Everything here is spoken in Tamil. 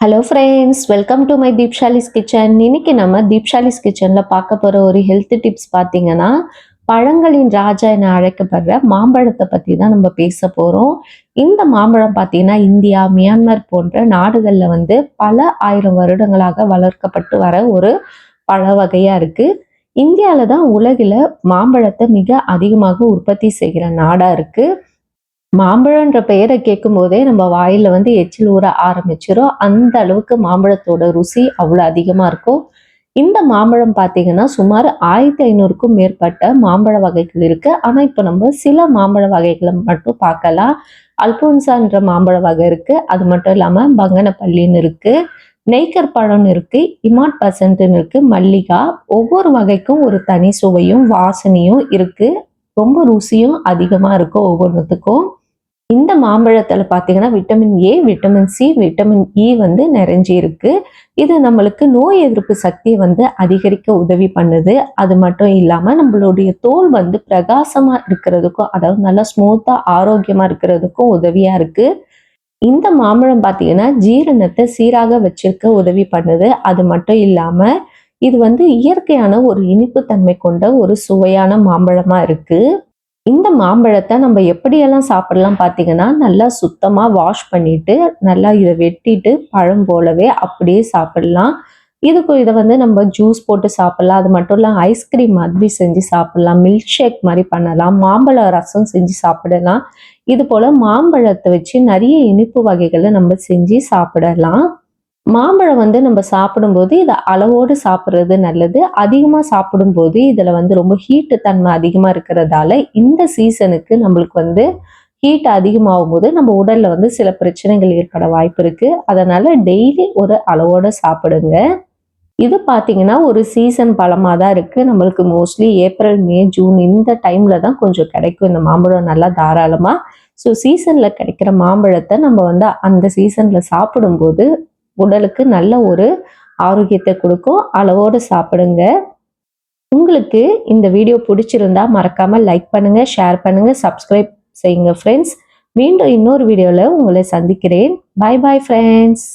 Hello friends welcome to my Deepshali's kitchen இன்னைக்கு நம்ம தீப்ஷாலிஸ் கிச்சனில் பார்க்க போகிற ஒரு ஹெல்த் டிப்ஸ் பார்த்தீங்கன்னா பழங்களின் ராஜா என அழைக்கப்படுற மாம்பழத்தை பற்றி தான் நம்ம பேச போகிறோம் இந்த மாம்பழம் பார்த்தீங்கன்னா இந்தியா மியான்மர் போன்ற நாடுகளில் வந்து பல ஆயிரம் வருடங்களாக வளர்க்கப்பட்டு வர ஒரு பழ வகையாக இருக்குது இந்தியாவில் தான் உலகில் மாம்பழத்தை மிக அதிகமாக உற்பத்தி செய்கிற நாடாக இருக்குது மாம்பழன்ற பெயரை கேட்கும் போதே நம்ம வாயில வந்து எச்சில் ஊற ஆரம்பிச்சிடும் அந்த அளவுக்கு மாம்பழத்தோட ருசி அவ்வளோ அதிகமாக இருக்கும். இந்த மாம்பழம் பார்த்தீங்கன்னா சுமார் ஆயிரத்தி ஐநூறுக்கும் மேற்பட்ட மாம்பழ வகைகள் இருக்கு. ஆனால் இப்போ நம்ம சில மாம்பழ வகைகளை மட்டும் பார்க்கலாம். அல்போன்சான்ற மாம்பழ வகை இருக்கு. அது மட்டும் இல்லாமல் பங்கனப்பள்ளின்னு இருக்கு. நெய்கர் பழம்னு இருக்கு. இமாட் பசன்ட்னு இருக்கு. மல்லிகா. ஒவ்வொரு வகைக்கும் ஒரு தனி சுவையும் வாசனையும் இருக்கு. ரொம்ப ருசியும் அதிகமாக இருக்கும் ஒவ்வொன்றுத்துக்கும் இந்த மாம்பழத்தில் பார்த்தீங்கன்னா vitamin A vitamin C vitamin E e வந்து நிறைஞ்சி இருக்கு இது நம்மளுக்கு நோய் எதிர்ப்பு சக்தியை வந்து அதிகரிக்க உதவி பண்ணுது. அது மட்டும் இல்லாமல் நம்மளுடைய தோல் வந்து பிரகாசமாக இருக்கிறதுக்கும் அதாவது நல்லா ஸ்மூத்தாக ஆரோக்கியமாக இருக்கிறதுக்கும் உதவியாக இருக்கு. இந்த மாம்பழம் பார்த்தீங்கன்னா ஜீரணத்தை சீராக வச்சிருக்க உதவி பண்ணுது. அது மட்டும் இல்லாமல் இது வந்து இயற்கையான ஒரு இனிப்பு தன்மை கொண்ட ஒரு சுவையான மாம்பழமாக இருக்குது இந்த மாம்பழத்தை நம்ம எப்படியெல்லாம் சாப்பிடலாம் பார்த்தீங்கன்னா நல்லா சுத்தமாக வாஷ் பண்ணிட்டு நல்லா இதை வெட்டிட்டு பழம் போலவே அப்படியே சாப்பிடலாம். இதுக்கு இதை வந்து நம்ம ஜூஸ் போட்டு சாப்பிடலாம். அது மட்டும் இல்லாமல் ஐஸ்கிரீம் மாதிரி செஞ்சு சாப்பிடலாம். மில்க் ஷேக் மாதிரி பண்ணலாம். மாம்பழ ரசம் செஞ்சு சாப்பிடலாம். இது போல் மாம்பழத்தை வச்சு நிறைய இனிப்பு வகைகளை நம்ம செஞ்சு சாப்பிடலாம். மாம்பழம் வந்து நம்ம சாப்பிடும்போது இதை அளவோடு சாப்பிட்றது நல்லது. அதிகமாக சாப்பிடும்போது இதில் வந்து ரொம்ப ஹீட்டு தன்மை அதிகமாக இருக்கிறதால இந்த சீசனுக்கு நம்மளுக்கு வந்து ஹீட் அதிகமாகும் போது நம்ம உடலில் வந்து சில பிரச்சனைகள் ஏற்பட வாய்ப்பு இருக்குது அதனால் டெய்லி ஒரு அளவோடு சாப்பிடுங்க. இது பார்த்தீங்கன்னா ஒரு சீசன் பழமாக தான் இருக்குது நம்மளுக்கு மோஸ்ட்லி ஏப்ரல் மே ஜூன் இந்த டைமில் தான் கொஞ்சம் கிடைக்கும். இந்த மாம்பழம் நல்லா தாராளமாக ஸோ சீசனில் கிடைக்கிற மாம்பழத்தை நம்ம வந்து அந்த சீசனில் சாப்பிடும்போது உடலுக்கு நல்ல ஒரு ஆரோக்கியத்தை கொடுக்கும். அளவோடு சாப்பிடுங்க. உங்களுக்கு இந்த வீடியோ பிடிச்சிருந்தா மறக்காம லைக் பண்ணுங்க ஷேர் பண்ணுங்க சப்ஸ்கிரைப் செய்யுங்க ஃப்ரெண்ட்ஸ் மீண்டும் இன்னொரு வீடியோவில் உங்களை சந்திக்கிறேன். பாய் பாய் ஃப்ரெண்ட்ஸ்